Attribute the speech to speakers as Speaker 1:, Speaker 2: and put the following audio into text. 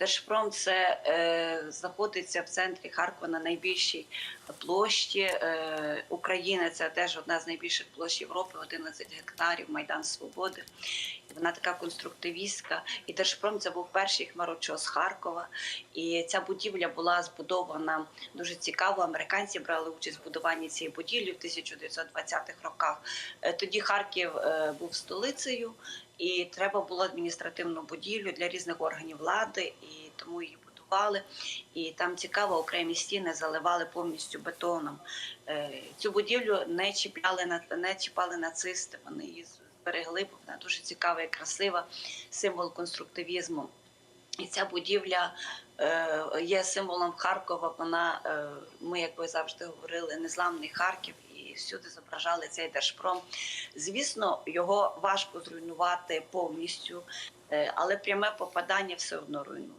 Speaker 1: Держпром це е, знаходиться в центрі Харкова на найбільшій площі е, України. Це теж одна з найбільших площ Європи, 11 гектарів, Майдан Свободи. Вона така конструктивістська. І Держпром це був перший хмарочос Харкова. І ця будівля була збудована дуже цікаво. Американці брали участь в будуванні цієї будівлі в 1920-х роках. Е, Тоді Харків е, був столицею, і треба було адміністративну будівлю для різних органів влади, і тому її будували. І там цікаво, окремі стіни заливали повністю бетоном. Е, Цю будівлю не чіпляли не чіпали нацисти. Вони її зберегли, бо вона дуже цікава і красива, символ конструктивізму. І ця будівля е, є символом Харкова. Вона, е, ми, як ви завжди говорили, незламний Харків, і всюди зображали цей держпром. Звісно, його важко зруйнувати повністю, е, але пряме попадання все одно руйнує.